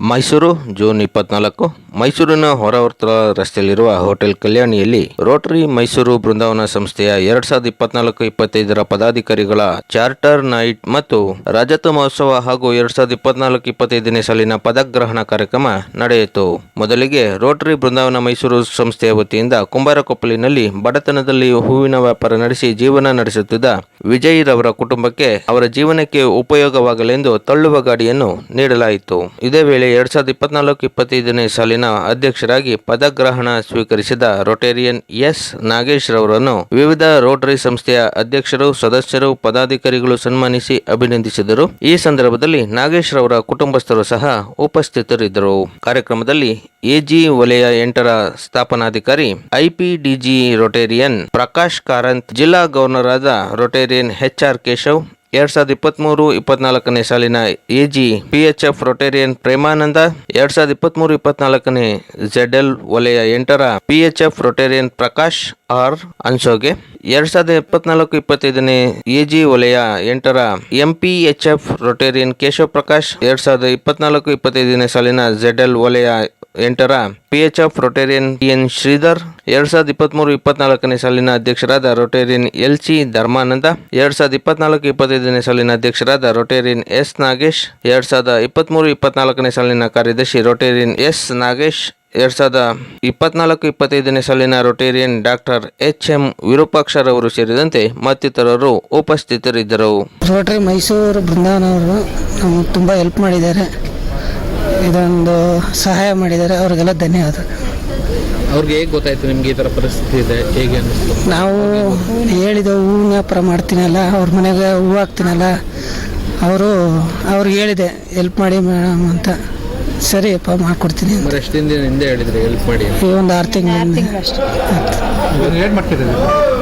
Mysuru, June ಇಪ್ಪತ್ನಾಲ್ಕು. ಮೈಸೂರಿನ ಹೊರವರ್ತ ರಸ್ತೆಯಲ್ಲಿರುವ ಹೋಟೆಲ್ ಕಲ್ಯಾಣಿಯಲ್ಲಿ ರೋಟರಿ ಮೈಸೂರು ಬೃಂದಾವನ ಸಂಸ್ಥೆಯ ಎರಡ್ ಸಾವಿರದ ಇಪ್ಪತ್ನಾಲ್ಕು, ಇಪ್ಪತ್ತೈದರ ಪದಾಧಿಕಾರಿಗಳ ಚಾರ್ಟರ್ ನೈಟ್ ಮತ್ತು ರಜತ ಮಹೋತ್ಸವ ಹಾಗೂ ಎರಡ್ ಸಾವಿರದ ಇಪ್ಪತ್ನಾಲ್ಕು, ಇಪ್ಪತ್ತೈದನೇ ಸಾಲಿನ ಪದಗ್ರಹಣ ಕಾರ್ಯಕ್ರಮ ನಡೆಯಿತು. ಮೊದಲಿಗೆ ರೋಟರಿ ಬೃಂದಾವನ ಮೈಸೂರು ಸಂಸ್ಥೆಯ ವತಿಯಿಂದ ಕುಂಬಾರಕೊಪ್ಪಲಿನಲ್ಲಿ ಬಡತನದಲ್ಲಿ ಹೂವಿನ ವ್ಯಾಪಾರ ನಡೆಸಿ ಜೀವನ ನಡೆಸುತ್ತಿದ್ದ ವಿಜಯ್ ರವರ ಕುಟುಂಬಕ್ಕೆ ಅವರ ಜೀವನಕ್ಕೆ ಉಪಯೋಗವಾಗಲೆಂದು ತಳ್ಳುವ ಗಾಡಿಯನ್ನು ನೀಡಲಾಯಿತು. ಇದೇ ವೇಳೆ ಎರಡ್ ಸಾವಿರದ ಇಪ್ಪತ್ನಾಲ್ಕು ಇಪ್ಪತ್ತೈದನೇ ಸಾಲಿನ ಅಧ್ಯಕ್ಷರಾಗಿ ಪದಗ್ರಹಣ ಸ್ವೀಕರಿಸಿದ ರೊಟೇರಿಯನ್ ಎಸ್. ನಾಗೇಶ್ ರವರನ್ನು ವಿವಿಧ ರೋಟರಿ ಸಂಸ್ಥೆಯ ಅಧ್ಯಕ್ಷರು, ಸದಸ್ಯರು, ಪದಾಧಿಕಾರಿಗಳು ಸನ್ಮಾನಿಸಿ ಅಭಿನಂದಿಸಿದರು. ಈ ಸಂದರ್ಭದಲ್ಲಿ ನಾಗೇಶ್ ರವರ ಕುಟುಂಬಸ್ಥರು ಸಹ ಉಪಸ್ಥಿತರಿದ್ದರು. ಕಾರ್ಯಕ್ರಮದಲ್ಲಿ ಎಜಿ ವಲಯ ಎಂಟರ ಸ್ಥಾಪನಾಧಿಕಾರಿ, ಐಪಿಡಿಜಿ ರೊಟೇರಿಯನ್ ಪ್ರಕಾಶ್ ಕಾರಂತ್, ಜಿಲ್ಲಾ ಗವರ್ನರ್ ಆದ ರೊಟೇರಿಯನ್ ಎಚ್ ಆರ್ ಕೇಶವ್ ಎರಡ್ ಸಾವಿರದ ಇಪ್ಪತ್ತ್ಮೂರು ಇಪ್ಪತ್ನಾಲ್ಕನೇ ಸಾಲಿನ A G P H F Rotarian Premananda, ಎರಡ್ ಸಾವಿರದ ಇಪ್ಪತ್ತ್ಮೂರು ಇಪ್ಪತ್ನಾಲ್ಕನೇ ಜೆಡ್ಎಲ್ ವಲಯ ಎಂಟರ P H F Rotarian Prakash R ಅನ್ಸೋಗೆ, ಎರಡ್ ಸಾವಿರದ ಇಪ್ಪತ್ನಾಲ್ಕು ಇಪ್ಪತ್ತೈದನೇ ಎ ಜಿ ವಲಯ ಎಂಟರ M P H F Rotarian Keshav Prakash ಎರಡ್ ಸಾವಿರದ ಇಪ್ಪತ್ನಾಲ್ಕು ಇಪ್ಪತ್ತೈದನೇ ಸಾಲಿನ ಜೆಡ್ಎಲ್ ವಲಯ ಎಂಟರ ಪಿಎಚ್ಎಫ್ ರೊಟೇರಿಯನ್ ಎನ್ ಶ್ರೀಧರ್, ಎರಡ್ ಸಾವಿರದ ಇಪ್ಪತ್ಮೂರು ಇಪ್ಪತ್ನಾಲ್ಕನೇ ಸಾಲಿನ ಅಧ್ಯಕ್ಷರಾದ ರೊಟೇರಿಯನ್ ಎಲ್ ಸಿ ಧರ್ಮಾನಂದ, ಎರಡ್ ಸಾವಿರದ ಇಪ್ಪತ್ನಾಲ್ಕು ಇಪ್ಪತ್ತೈದನೇ ಸಾಲಿನ ಅಧ್ಯಕ್ಷರಾದ ರೊಟೇರಿಯನ್ ಎಸ್ ನಾಗೇಶ್, ಎರಡ್ ಸಾವಿರದ ಇಪ್ಪತ್ಮೂರು ಇಪ್ಪತ್ನಾಲ್ಕನೇ ಸಾಲಿನ ಕಾರ್ಯದರ್ಶಿ ರೊಟೇರಿಯನ್ ಎಸ್ ನಾಗೇಶ್, ಎರಡ್ ಸಾವಿರದ ಇಪ್ಪತ್ನಾಲ್ಕು ಇಪ್ಪತ್ತೈದನೇ ಸಾಲಿನ ರೊಟೇರಿಯನ್ ಡಾಕ್ಟರ್ ಎಚ್ ಎಂ ವಿರೂಪಾಕ್ಷರವರು ಸೇರಿದಂತೆ ಮತ್ತಿತರರು ಉಪಸ್ಥಿತರಿದ್ದರು. ರೋಟರಿ ಮೈಸೂರು ಬೃಂದಾವನವರು ನಮಗೆ ತುಂಬ ಹೆಲ್ಪ್ ಮಾಡಿದ್ದಾರೆ. ಇದೊಂದು ಸಹಾಯ ಮಾಡಿದ್ದಾರೆ ಅವ್ರಿಗೆಲ್ಲ ಧನ್ಯವಾದ. ಅವ್ರಿಗೆ ಹೇಗೆ ಗೊತ್ತಾಯ್ತು ನಿಮ್ಗೆ ಈ ಥರ ಪರಿಸ್ಥಿತಿ ಇದೆ? ಹೇಗೆ ಅನ್ನಿಸ್ತು? ನಾವು ಹೇಳಿದ ಹೂವಿನ ವ್ಯಾಪಾರ ಮಾಡ್ತೀನಲ್ಲ ಅವ್ರ ಮನೆಗೆ ಹೂ ಹಾಕ್ತೀನಲ್ಲ ಅವರು ಅವ್ರಿಗೆ ಹೇಳಿದೆ ಹೆಲ್ಪ್ ಮಾಡಿ ಮೇಡಮ್ ಅಂತ. ಸರಿಯಪ್ಪ ಮಾಡ್ಕೊಡ್ತೀನಿ ಅಂತ. ದಿನದ ಹಿಂದೆ ಹೇಳಿದ್ರಿ ಹೆಲ್ಪ್ ಮಾಡಿ ಅಂತ. ಈ ಒಂದು ಆರು ಅಷ್ಟೇ.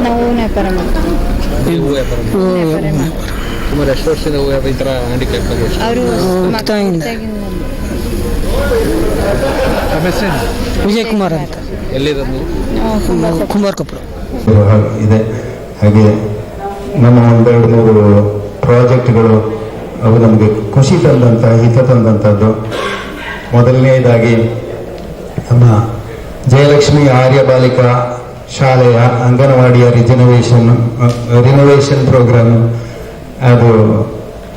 ನಾವು? ವ್ಯಾಪಾರ ಮಾಡ್ತೀವಿ. ಹೂವು ವ್ಯಾಪಾರ ಮಾಡಿ. ಹೂವು ವ್ಯಾಪಾರ ಸುಮಾರು ಎಷ್ಟು ವರ್ಷದಿಂದ ಹೂವು ವ್ಯಾಪಾರ ಈ ಥರ ಹ್ಯಾಂಡಿಕ್ಯಾಪ್ ಆಗಿ ಎಷ್ಟು? ಅವರು ಹುಟ್ಟಾಗಿಂದ ವಿಜಯ್ ಕುಮಾರ್ ಅಂತ. ಎಲ್ಲಿರೋದು? ಕುಮಾರ್ ಕೊಪ್ಪಳು ಇದೆ. ಹಾಗೆ ನಮ್ಮ ಒಂದೆರಡು ಮೂರು ಪ್ರಾಜೆಕ್ಟ್ಗಳು ಅವು ನಮಗೆ ಖುಷಿ ತಂದಂಥ ಹಿತ ತಂದಂಥದ್ದು ಮೊದಲನೆಯದಾಗಿ ನಮ್ಮ ಜಯಲಕ್ಷ್ಮಿ ಆರ್ಯ ಬಾಲಿಕಾ ಶಾಲೆಯ ಅಂಗನವಾಡಿಯ ರಿಜಿನೋವೇಷನ್ ರಿನೋವೇಷನ್ ಪ್ರೋಗ್ರಾಮ್ ಅದು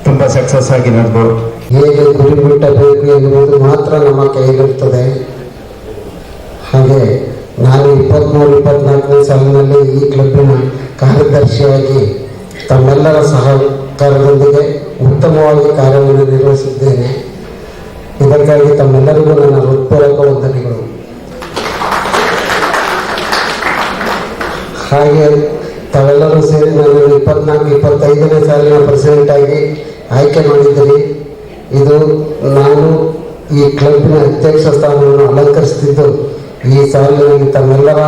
ತುಂಬ ಸಕ್ಸಸ್ ಆಗಿ ನಡೆದು ಹೇಗೆ ಗುರಿ ಮುಟ್ಟಬೇಕು ಎನ್ನುವುದು ಮಾತ್ರ ನಮ್ಮ ಕೈಗಿರ್ತದೆ. ಹಾಗೆ ನಾನು ಇಪ್ಪತ್ತ್ಮೂರು ಇಪ್ಪತ್ನಾಲ್ಕನೇ ಸಾಲಿನಲ್ಲಿ ಈ ಕ್ಲಬ್ನ ಕಾರ್ಯದರ್ಶಿಯಾಗಿ ತಮ್ಮೆಲ್ಲರ ಸಹಕಾರದೊಂದಿಗೆ ಉತ್ತಮವಾಗಿ ಕಾರ್ಯವನ್ನು ನಿರ್ವಹಿಸಿದ್ದೇನೆ. ಇದಕ್ಕಾಗಿ ತಮ್ಮೆಲ್ಲರಿಗೂ ನನ್ನ ಹೃತ್ಪೂರ್ವಕ ವಂದನೆಗಳು. ಹಾಗೆ ತಾವೆಲ್ಲರೂ ಸೇರಿ ನನ್ನನ್ನು ಇಪ್ಪತ್ನಾಲ್ಕು, ಇಪ್ಪತ್ತೈದನೇ ಸಾಲಿನ ಪ್ರೆಸಿಡೆಂಟ್ ಆಗಿ ಆಯ್ಕೆ ಮಾಡಿದ್ದೀರಿ ಇದು ನಾನು ಈ ಕ್ಲಬ್ನ ಅಧ್ಯಕ್ಷ ಸ್ಥಾನವನ್ನು ಅಲಂಕರಿಸುತ್ತಿದ್ದು ಈ ಸಾಲಿನಲ್ಲಿ ತಮ್ಮೆಲ್ಲರ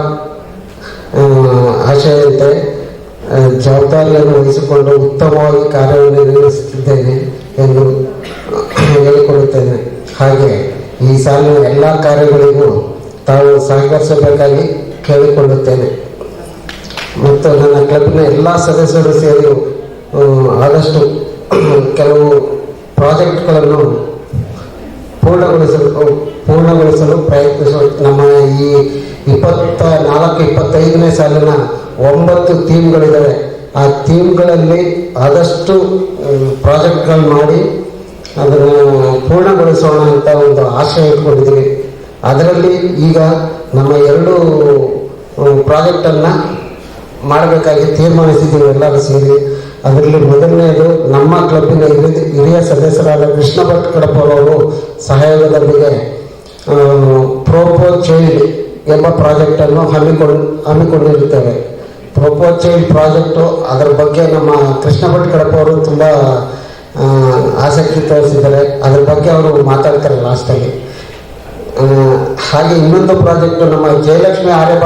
ಆಶಯಂತೆ ಜವಾಬ್ದಾರಿಯನ್ನು ವಹಿಸಿಕೊಂಡು ಉತ್ತಮವಾಗಿ ಕಾರ್ಯವನ್ನು ನಿರ್ವಹಿಸುತ್ತಿದ್ದೇನೆ ಎಂದು ಹೇಳಿಕೊಳ್ಳುತ್ತೇನೆ. ಹಾಗೆ ಈ ಸಾಲಿನ ಎಲ್ಲ ಕಾರ್ಯಗಳಿಗೂ ತಾವು ಸಹಕರಿಸಬೇಕಾಗಿ ಕೇಳಿಕೊಳ್ಳುತ್ತೇನೆ. ಮತ್ತು ನನ್ನ ಕ್ಲಬ್ನ ಎಲ್ಲ ಸದಸ್ಯರು ಸೇರಿ ಆದಷ್ಟು ಕೆಲವು ಪ್ರಾಜೆಕ್ಟ್ಗಳನ್ನು ಪೂರ್ಣಗೊಳಿಸಲು ಪೂರ್ಣಗೊಳಿಸಲು ಪ್ರಯತ್ನಿಸುವ ನಮ್ಮ ಈ ಇಪ್ಪತ್ತ ನಾಲ್ಕು, ಇಪ್ಪತ್ತೈದನೇ ಸಾಲಿನ ಒಂಬತ್ತು ಥೀಮ್ಗಳಿದ್ದಾವೆ ಆ ಥೀಮ್ಗಳಲ್ಲಿ ಆದಷ್ಟು ಪ್ರಾಜೆಕ್ಟ್ಗಳು ಮಾಡಿ ಅದನ್ನು ಪೂರ್ಣಗೊಳಿಸೋಣ ಅಂತ ಒಂದು ಆಶಯ ಇಟ್ಕೊಂಡಿದ್ದೀವಿ ಅದರಲ್ಲಿ ಈಗ ನಮ್ಮ ಎರಡು ಪ್ರಾಜೆಕ್ಟನ್ನು ಮಾಡಬೇಕಾಗಿ ತೀರ್ಮಾನಿಸಿದ್ದೀವಿ ಎಲ್ಲರೂ ಸೇರಿ. ಅದರಲ್ಲಿ ಮೊದಲನೆಯದು ನಮ್ಮ ಕ್ಲಬ್ಬಿನ ಹಿರಿಯ ಹಿರಿಯ ಸದಸ್ಯರಾದ ಕೃಷ್ಣ ಭಟ್ ಕಡಪರವರು ಸಹಯೋಗದೊಂದಿಗೆ ಪ್ರೋಪೋ ಚೈಲ್ಡ್ ಎಂಬ ಪ್ರಾಜೆಕ್ಟನ್ನು ಹಮ್ಮಿಕೊಂಡು, ಹಮ್ಮಿಕೊಂಡಿರುತ್ತೇವೆ. ಪ್ರೋಪೋ ಚೈಲ್ಡ್ ಪ್ರಾಜೆಕ್ಟು ಅದರ ಬಗ್ಗೆ ನಮ್ಮ ಕೃಷ್ಣ ಭಟ್ ಕಡಪ ಅವರು ತುಂಬ ಆಸಕ್ತಿ ತೋರಿಸಿದ್ದಾರೆ. ಅದ್ರ ಬಗ್ಗೆ ಅವರು ಮಾತಾಡ್ತಾರೆ ಲಾಸ್ಟಲ್ಲಿ ಹಾಗೆ ಇನ್ನೊಂದು ಪ್ರಾಜೆಕ್ಟ್ ನಮ್ಮ ಜಯಲಕ್ಷ್ಮಿ ಆರ್ಯ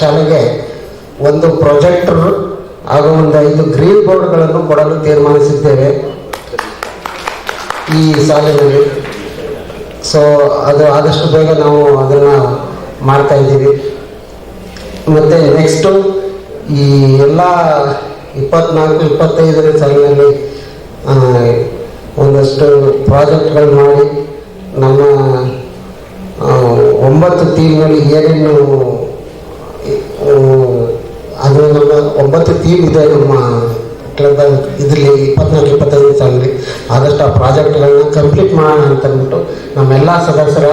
ಶಾಲೆಗೆ ಒಂದು ಪ್ರೊಜೆಕ್ಟರ್ ಹಾಗೂ ಒಂದು ಐದು ಗ್ರೀನ್ ಬೋರ್ಡ್ಗಳನ್ನು ಕೊಡಲು ತೀರ್ಮಾನಿಸಿದ್ದೇವೆ. ಈ ಸಾಲಿನಲ್ಲಿ. ಸೊ ಅದು ಆದಷ್ಟು ಬೇಗ ನಾವು ಅದನ್ನು ಮಾಡ್ತಾ ಇದ್ದೀವಿ. ಮತ್ತು ನೆಕ್ಸ್ಟು ಈ ಎಲ್ಲ ಇಪ್ಪತ್ನಾಲ್ಕು, ಇಪ್ಪತ್ತೈದನೇ ಸಾಲಿನಲ್ಲಿ ಒಂದಷ್ಟು ಪ್ರಾಜೆಕ್ಟ್ಗಳು ಮಾಡಿ ನಮ್ಮ ಒಂಬತ್ತು ತಿಂಗಳು ಏನೇನು ಅದು ನಮ್ಮ ಒಂಬತ್ತು ಟೀಮ್ ಇದೆ ನಮ್ಮ ಕ್ಲಬ್ ಇದರಲ್ಲಿ ಇಪ್ಪತ್ನಾಲ್ಕು, ಇಪ್ಪತ್ತೈದು ಸಾಲಲ್ಲಿ ಆದಷ್ಟು ಆ ಪ್ರಾಜೆಕ್ಟ್ಗಳನ್ನ ಕಂಪ್ಲೀಟ್ ಮಾಡೋಣ ಅಂತ ಅಂದ್ಬಿಟ್ಟು ನಮ್ಮೆಲ್ಲ ಸದಸ್ಯರ,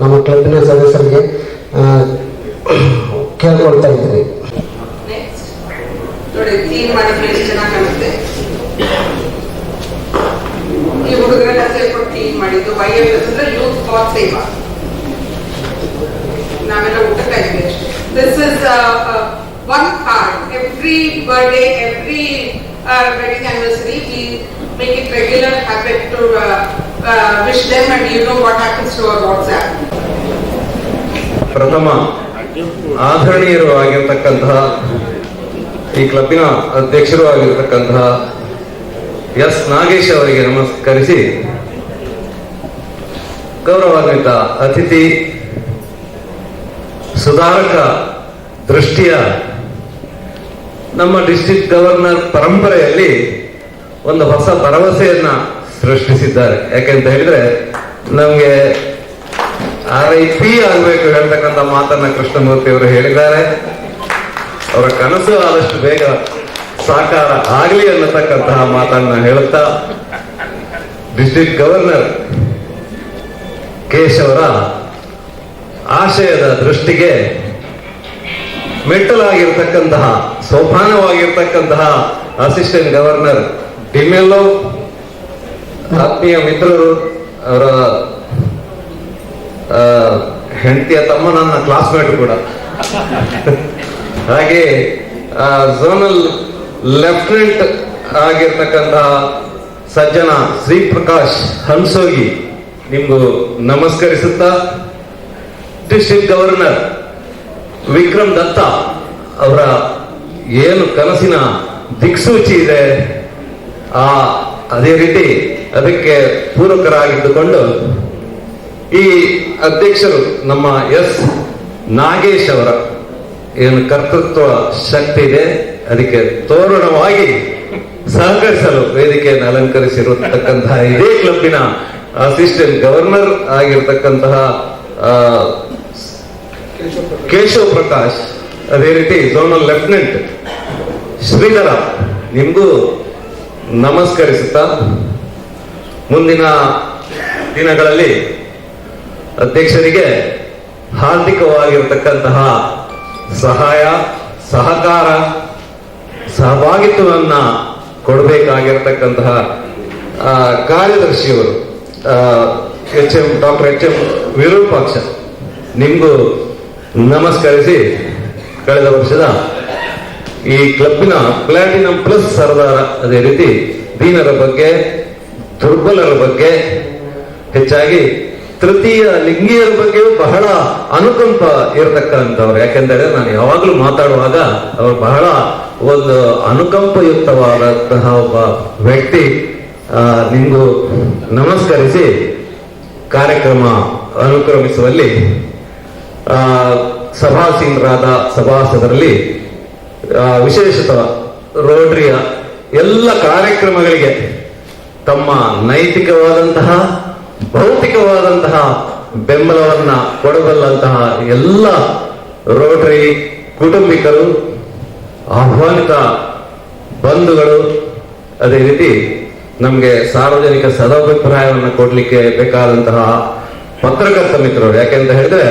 ನಮ್ಮ ಕ್ಲಬ್ಬಿನ ಸದಸ್ಯರಿಗೆ ಕೇಳ್ಕೊಳ್ತಾ ಇದ್ದೀನಿ. ನೋಡಿ ಕ್ಲೀನ್ ಮಾಡಿದ್ರೆ ಎಷ್ಟು ಈ ಹುಡುಗರೆಲ್ಲ ಸೇರ್ಕೊಂಡು ಕ್ಲೀನ್ ಮಾಡಿದ್ದು ವೈ ಎಫ್ ಎಸ್ ಅಂದ್ರೆ ಯೂತ್ ಫಾರ್ ಸೇವಾ ನಾವೆಲ್ಲ ಊಟಕ್ಕೆ ಇದ್ದೀವಿ ಅಷ್ಟೇ this is one card every birthday every wedding anniversary we make it regular habit to wish them and you know what happens to our WhatsApp ಪ್ರಥಮ ಆದರಣೀಯರು ಆಗಿರ್ತಕ್ಕಂತಹ ಈ ಕ್ಲಬ್ಬಿನ ಅಧ್ಯಕ್ಷರು ಆಗಿರ್ತಕ್ಕಂತಹ ಎಸ್ ನಾಗೇಶ್ ಅವರಿಗೆ ನಮಸ್ಕರಿಸಿ ಗೌರವಾನ್ವಿತ ಅತಿಥಿ ಸುಧಾರಕ ದೃಷ್ಟಿಯ ನಮ್ಮ ಡಿಸ್ಟ್ರಿಕ್ಟ್ ಗವರ್ನರ್ ಪರಂಪರೆಯಲ್ಲಿ ಒಂದು ಹೊಸ ಭರವಸೆಯನ್ನ ಸೃಷ್ಟಿಸಿದ್ದಾರೆ. ಯಾಕೆಂತ ಹೇಳಿದ್ರೆ, ನಮಗೆ ಆರ್ ಐ ಪಿ ಆಗ್ಬೇಕು ಹೇಳ್ತಕ್ಕಂಥ ಮಾತನ್ನ ಕೃಷ್ಣಮೂರ್ತಿ ಅವರು ಹೇಳಿದ್ದಾರೆ. ಅವರ ಕನಸು ಆದಷ್ಟು ಬೇಗ ಸಾಕಾರ ಆಗಲಿ ಅನ್ನತಕ್ಕಂತಹ ಮಾತನ್ನ ಹೇಳುತ್ತಾ ಡಿಸ್ಟ್ರಿಕ್ಟ್ ಗವರ್ನರ್ ಕೇಶವರ ಆಶಯದ ದೃಷ್ಟಿಗೆ ಮೆಟ್ಟಲಾಗಿರ್ತಕ್ಕಂತಹ ಸೋಪಾನವಾಗಿರ್ತಕ್ಕಂತಹ ಅಸಿಸ್ಟೆಂಟ್ ಗವರ್ನರ್ ಡಿಮೆಲ್ಲೋ, ಆತ್ಮೀಯ ಮಿತ್ರರು, ಅವರ ಹೆಂಡತಿಯ ತಮ್ಮ ನನ್ನ ಕ್ಲಾಸ್ಮೇಟ್ ಕೂಡ. ಹಾಗೆ ಝೋನಲ್ ಲೆಫ್ಟಿನೆಂಟ್ ಆಗಿರ್ತಕ್ಕಂತಹ ಸಜ್ಜನ ಶ್ರೀ ಪ್ರಕಾಶ್ ಹನ್ಸೋಗಿ ನಿಮ್ಗೂ ನಮಸ್ಕರಿಸುತ್ತಾ ಡಿಸ್ಟ್ರಿಕ್ಟ್ ಗವರ್ನರ್ ವಿಕ್ರಮ್ ದತ್ತ ಅವರ ಏನು ಕನಸಿನ ದಿಕ್ಸೂಚಿ ಇದೆ, ಆ ಅದೇ ರೀತಿ ಅದಕ್ಕೆ ಪೂರಕರಾಗಿದ್ದುಕೊಂಡು ಈ ಅಧ್ಯಕ್ಷರು ನಮ್ಮ ಎಸ್ ನಾಗೇಶ್ ಅವರ ಏನು ಕರ್ತೃತ್ವ ಶಕ್ತಿ ಇದೆ, ಅದಕ್ಕೆ ತೋರಣವಾಗಿ ಸಹಕರಿಸಲು ವೇದಿಕೆಯನ್ನು ಅಲಂಕರಿಸಿರತಕ್ಕಂತಹ ಇದೇ ಕ್ಲಬ್ಬಿನ ಅಸಿಸ್ಟೆಂಟ್ ಗವರ್ನರ್ ಆಗಿರ್ತಕ್ಕಂತಹ ಕೇಶವ್ ಪ್ರಕಾಶ್ ಅದೇ ರೀತಿ ಝೋನಲ್ ಲೆಫ್ಟಿನೆಂಟ್ ಶ್ರೀಧರ, ನಿಮಗೂ ನಮಸ್ಕರಿಸುತ್ತಾ ಮುಂದಿನ ದಿನಗಳಲ್ಲಿ ಅಧ್ಯಕ್ಷರಿಗೆ ಹಾರ್ದಿಕವಾಗಿರತಕ್ಕಂತಹ ಸಹಾಯ, ಸಹಕಾರ, ಸಹಭಾಗಿತ್ವವನ್ನು ಕೊಡಬೇಕಾಗಿರ್ತಕ್ಕಂತಹ ಕಾರ್ಯದರ್ಶಿಯವರು H M doctor H M Virupaksha, ನಿಮಗೂ ನಮಸ್ಕರಿಸಿ ಕಳೆದ ವರ್ಷದ ಈ ಕ್ಲಬ್ನ ಪ್ಲಾಟಿನಂ ಪ್ಲಸ್ ಸರ್ದಾರ ಅದೇ ರೀತಿ ದೀನರ ಬಗ್ಗೆ ದುರ್ಬಲರ ಬಗ್ಗೆ ಹೆಚ್ಚಾಗಿ ತೃತೀಯ ಲಿಂಗಿಯರ ಬಗ್ಗೆಯೂ ಬಹಳ ಅನುಕಂಪ ಇರತಕ್ಕಂಥವ್ರು. ಯಾಕೆಂದರೆ ನಾನು ಯಾವಾಗಲೂ ಮಾತಾಡುವಾಗ ಅವರು ಬಹಳ ಒಂದು ಅನುಕಂಪಯುಕ್ತವಾದಂತಹ ಒಬ್ಬ ವ್ಯಕ್ತಿ ನಿಮ್ಗೂ ನಮಸ್ಕರಿಸಿ ಕಾರ್ಯಕ್ರಮ ಅನುಕ್ರಮಿಸುವಲ್ಲಿ ಆ, ಸಭಾಸೀನರಾದ ಸಭಾಸದರಲ್ಲಿ ವಿಶೇಷತಃ ರೋಟರಿಯ ಎಲ್ಲ ಕಾರ್ಯಕ್ರಮಗಳಿಗೆ ತಮ್ಮ ನೈತಿಕವಾದಂತಹ, ಭೌತಿಕವಾದಂತಹ ಬೆಂಬಲವನ್ನ ಕೊಡಬಲ್ಲಂತಹ ಎಲ್ಲ ರೋಟರಿ ಕುಟುಂಬಿಕರು, ಆಹ್ವಾನಿತ ಬಂಧುಗಳು, ಅದೇ ರೀತಿ ನಮಗೆ ಸಾರ್ವಜನಿಕ ಸದಾಭಿಪ್ರಾಯವನ್ನು ಕೊಡ್ಲಿಕ್ಕೆ ಬೇಕಾದಂತಹ ಪತ್ರಕರ್ತ ಮಿತ್ರರು. ಯಾಕೆಂತ ಹೇಳಿದ್ರೆ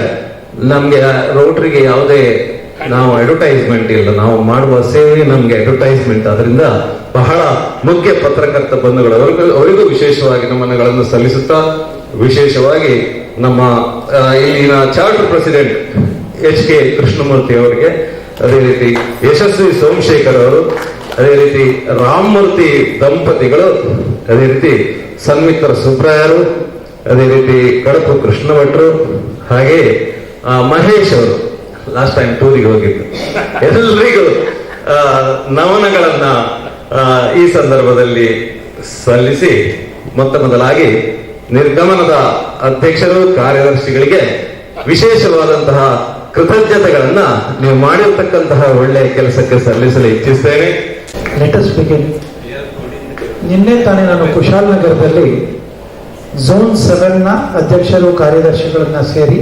ನಮ್ಗೆ ರೋಟರಿಗೆ ಯಾವುದೇ ನಾವು ಅಡ್ವರ್ಟೈಸ್ಮೆಂಟ್ ಇಲ್ಲ. ನಾವು ಮಾಡುವ ಸೇವೆ ನಮ್ಗೆ ಅಡ್ವರ್ಟೈಸ್ಮೆಂಟ್ ಅದರಿಂದ ಬಹಳ ಮುಖ್ಯ ಪತ್ರಕರ್ತ ಬಂಧುಗಳು ಅವರಿಗೂ ವಿಶೇಷವಾಗಿ ನಮನಗಳನ್ನು ಸಲ್ಲಿಸುತ್ತಾ ವಿಶೇಷವಾಗಿ ನಮ್ಮ ಇಲ್ಲಿನ charter president H K Krishnamurthy ಅವರಿಗೆ ಅದೇ ರೀತಿ ಯಶಸ್ವಿ ಸೋಮಶೇಖರ್ ಅವರು ಅದೇ ರೀತಿ ರಾಮಮೂರ್ತಿ ದಂಪತಿಗಳು ಅದೇ ರೀತಿ ಸನ್ಮಿತ್ರ ಸುಬ್ರಾಯರು ಅದೇ ರೀತಿ ಕಡಪು ಕೃಷ್ಣ ಭಟ್ರು ಹಾಗೆ ಆ, ಮಹೇಶ್ ಅವರು ಲಾಸ್ಟ್ ಟೈಮ್ ಟೂರಿಗೆ ಹೋಗಿದ್ದು. ಎಲ್ರಿಗೂ ನಮನಗಳನ್ನ ಈ ಸಂದರ್ಭದಲ್ಲಿ ಸಲ್ಲಿಸಿ ಮೊತ್ತ ಮೊದಲಾಗಿ ನಿರ್ಗಮನದ ಅಧ್ಯಕ್ಷರು, ಕಾರ್ಯದರ್ಶಿಗಳಿಗೆ ವಿಶೇಷವಾದಂತಹ ಕೃತಜ್ಞತೆಗಳನ್ನ ನೀವು ಮಾಡಿರ್ತಕ್ಕಂತಹ ಒಳ್ಳೆಯ ಕೆಲಸಕ್ಕೆ ಸಲ್ಲಿಸಲು ಇಚ್ಛಿಸ್ತೇನೆ. ನಿನ್ನೆ ತಾನೇ ನಾನು ಕುಶಾಲ್ ನಗರದಲ್ಲಿ ಝೋನ್ನ ಅಧ್ಯಕ್ಷರು, ಕಾರ್ಯದರ್ಶಿಗಳನ್ನ ಸೇರಿ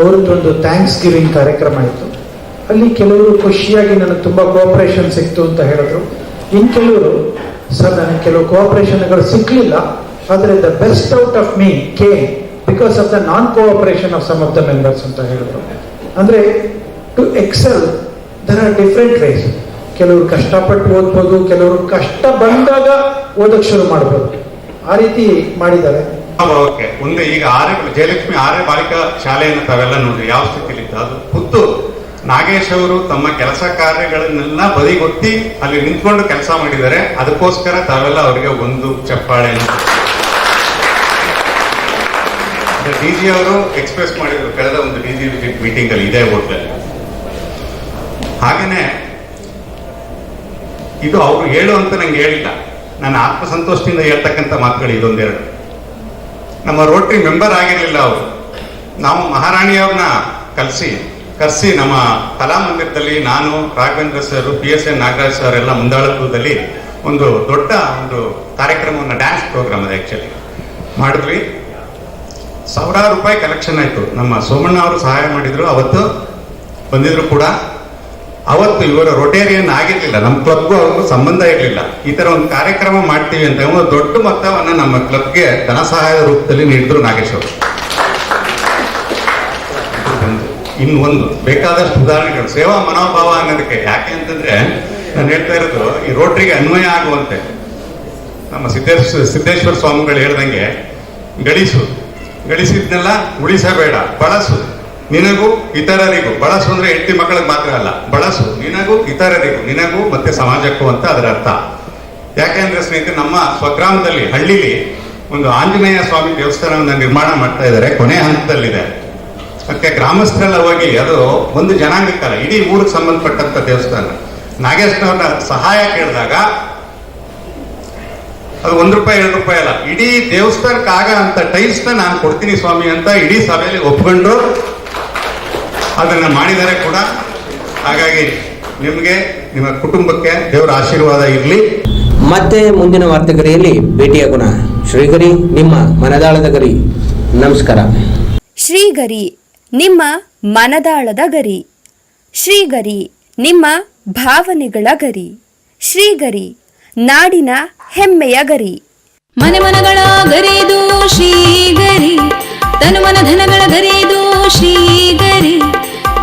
ಅವರದ್ದೊಂದು ಥ್ಯಾಂಕ್ಸ್ ಗಿವಿಂಗ್ ಕಾರ್ಯಕ್ರಮ ಇತ್ತು. ಅಲ್ಲಿ ಕೆಲವರು ಖುಷಿಯಾಗಿ ನನಗೆ ತುಂಬ ಕೋಆಪರೇಷನ್ ಸಿಕ್ತು ಅಂತ ಹೇಳಿದ್ರು. ಇನ್ನು ಕೆಲವರು, ಸರ್, ನನಗೆ ಕೆಲವು ಕೋಆಪರೇಷನ್ಗಳು ಸಿಕ್ಕಲಿಲ್ಲ ಆದರೆ the best out of me came because of the non cooperation of some of the members ಅಂತ ಹೇಳಿದ್ರು. ಅಂದರೆ to excel there are different ways ಕೆಲವರು ಕಷ್ಟಪಟ್ಟು ಓದ್ಬೋದು, ಕೆಲವರು ಕಷ್ಟ ಬಂದಾಗ ಓದಕ್ಕೆ ಶುರು ಮಾಡ್ಬೋದು. ಆ ರೀತಿ ಮಾಡಿದ್ದಾರೆ. ಓಕೆ. ಒಂದು ಈಗ ಆರ್ಯ, ಜಯಲಕ್ಷ್ಮಿ ಆರ್ಯ ಬಾಲಿಕಾ ಶಾಲೆಯನ್ನು ತಾವೆಲ್ಲ ನೋಡಿ, ಯಾವ ಸ್ಥಿತಿಲಿತ್ತು ಅದು ಖುದ್ದು ನಾಗೇಶ್ ಅವರು ತಮ್ಮ ಕೆಲಸ ಕಾರ್ಯಗಳನ್ನೆಲ್ಲ ಬದಿಗೊತ್ತಿ ಅಲ್ಲಿ ನಿಂತ್ಕೊಂಡು ಕೆಲಸ ಮಾಡಿದ್ದಾರೆ. ಅದಕ್ಕೋಸ್ಕರ ತಾವೆಲ್ಲ ಅವರಿಗೆ ಒಂದು ಚಪ್ಪಾಳೆ ಡಿ ಜಿ ಅವರು ಎಕ್ಸ್ಪ್ರೆಸ್ ಮಾಡಿದ್ರು, ಕಳೆದ ಒಂದು ಡಿ ಜಿ ಮೀಟಿಂಗ್ ಅಲ್ಲಿ ಇದೇ ಹೋಟ್ಲಲ್ಲಿ ಹಾಗೇನೆ, ಇದು ಅವರು ಹೇಳು ಅಂತ ನಂಗೆ ಹೇಳಿಲ್ಲ. ನಾನು ಆತ್ಮಸಂತೋಷದಿಂದ ಹೇಳ್ತಕ್ಕಂಥ ಮಾತುಗಳು ಇದೊಂದೆರಡು. ನಮ್ಮ ರೋಟ್ರಿ ಮೆಂಬರ್ ಆಗಿರಲಿಲ್ಲ ಅವರು. ನಾವು ಮಹಾರಾಣಿಯವ್ರನ್ನ ಕಲಸಿ, ಕರೆಸಿ ನಮ್ಮ ಕಲಾಮಂದಿರದಲ್ಲಿ ನಾನು, Raghavendra sir P S N Nagaraj sir ಎಲ್ಲ ಮುಂದಾಳತ್ವದಲ್ಲಿ ಒಂದು ದೊಡ್ಡ ಒಂದು ಕಾರ್ಯಕ್ರಮವನ್ನು ಡ್ಯಾನ್ಸ್ ಪ್ರೋಗ್ರಾಮ್ ಅದು ಆ್ಯಕ್ಚುಲಿ ಮಾಡಿದ್ವಿ. ಸಾವಿರಾರು ರೂಪಾಯಿ ಕಲೆಕ್ಷನ್ ಆಯಿತು. ನಮ್ಮ ಸೋಮಣ್ಣ ಅವರು ಸಹಾಯ ಮಾಡಿದರು. ಅವತ್ತು ಬಂದಿದ್ರು ಕೂಡ. ಅವತ್ತು ಇವರು ರೊಟೇರಿಯನ್ ಆಗಿರ್ಲಿಲ್ಲ. ನಮ್ಮ ಕ್ಲಬ್ಗೂ ಅವ್ರಿಗೂ ಸಂಬಂಧ ಇರಲಿಲ್ಲ. ಈ ತರ ಒಂದು ಕಾರ್ಯಕ್ರಮ ಮಾಡ್ತೀವಿ ಅಂತ ಒಂದು ದೊಡ್ಡ ಮೊತ್ತವನ್ನು ನಮ್ಮ ಕ್ಲಬ್ಗೆ ಧನ ಸಹಾಯದ ರೂಪದಲ್ಲಿ ನೀಡಿದ್ರು ನಾಗೇಶ್ ಅವರು. ಇನ್ನು ಒಂದು ಬೇಕಾದಷ್ಟು ಉದಾಹರಣೆಗಳು. ಸೇವಾ ಮನೋಭಾವ ಅನ್ನೋದಕ್ಕೆ ಯಾಕೆ ಅಂತಂದ್ರೆ ನಾನು ಹೇಳ್ತಾ ಇರೋದು, ಈ ರೋಟ್ರಿಗೆ ಅನ್ವಯ ಆಗುವಂತೆ. ನಮ್ಮ ಸಿದ್ದೇಶ್ವರ ಸಿದ್ದೇಶ್ವರ ಸ್ವಾಮಿಗಳು ಹೇಳ್ದಂಗೆ, ಗಳಿಸು. ಗಳಿಸಿದ್ನೆಲ್ಲ ಉಳಿಸಬೇಡ, ಬಳಸು. ನಿನಗೂ ಇತರರಿಗೂ ಬಳಸು ಅಂದ್ರೆ ಹೆಂಡತಿ ಮಕ್ಕಳಿಗೆ ಮಾತ್ರ ಅಲ್ಲ. ಬಳಸು. ನಿನಗೂ ಇತರರಿಗೂ. ನಿನಗೂ ಮತ್ತೆ ಸಮಾಜಕ್ಕೂ ಅಂತ ಅದರ ಅರ್ಥ. ಯಾಕೆಂದ್ರೆ ಸ್ನೇಹಿತರೆ, ನಮ್ಮ ಸ್ವಗ್ರಾಮದಲ್ಲಿ, ಹಳ್ಳಿಲಿ ಒಂದು ಆಂಜನೇಯ ಸ್ವಾಮಿ ದೇವಸ್ಥಾನವನ್ನು ನಿರ್ಮಾಣ ಮಾಡ್ತಾ ಇದ್ದಾರೆ. ಕೊನೆ ಹಂತದಲ್ಲಿದೆ. ಅದಕ್ಕೆ ಗ್ರಾಮಸ್ಥರೆಲ್ಲ ಹೋಗಿ ಅದು ಒಂದು ಜನಾಂಗಕ್ಕಲ್ಲ, ಇಡೀ ಊರಿಗೆ ಸಂಬಂಧಪಟ್ಟಂತ ದೇವಸ್ಥಾನ. ನಾಗೇಶ್ವರನ ಸಹಾಯ ಕೇಳಿದಾಗ ಅದು ಒಂದ್ ರೂಪಾಯಿ, ಎರಡು ರೂಪಾಯಿ ಅಲ್ಲ. ಇಡೀ ದೇವಸ್ಥಾನಕ್ಕಾಗ ಅಂತ ಟೈಲ್ಸ್ನ ನಾನು ಕೊಡ್ತೀನಿ ಸ್ವಾಮಿ ಅಂತ ಇಡೀ ಸಭೆಯಲ್ಲಿ ಒಪ್ಕೊಂಡ್ರು. ಅದನ್ನ ಮಾಡಿದರೆ ಕೂಡ ಹಾಗಾಗಿ ನಿಮಗೆ ನಿಮ್ಮ ಕುಟುಂಬಕ್ಕೆ ದೇವರ ಆಶೀರ್ವಾದ ಇರಲಿ. ಮತ್ತೆ ಮುಂದಿನ ವಾರ್ತೆಗರಿಯಲ್ಲಿ ಭೇಟಿಯಾಗೋಣ ಶ್ರೀಗರಿ ನಿಮ್ಮ ಮನದಾಳದ ಗರಿ. ನಮಸ್ಕಾರ. ಶ್ರೀಗರಿ ನಿಮ್ಮ ಮನದಾಳದ ಗರಿ. ಶ್ರೀಗರಿ ನಿಮ್ಮ ಭಾವನೆಗಳ ಗರಿ. ಶ್ರೀಗರಿ ನಾಡಿನ ಹೆಮ್ಮೆಯ ಗರಿ. ಮನೆ ಮನಗಳ ಗರಿದು ಶ್ರೀಗರಿ ತನು ಮನ ಧನಗಳ ಗರಿದು ಶ್ರೀಗರಿ.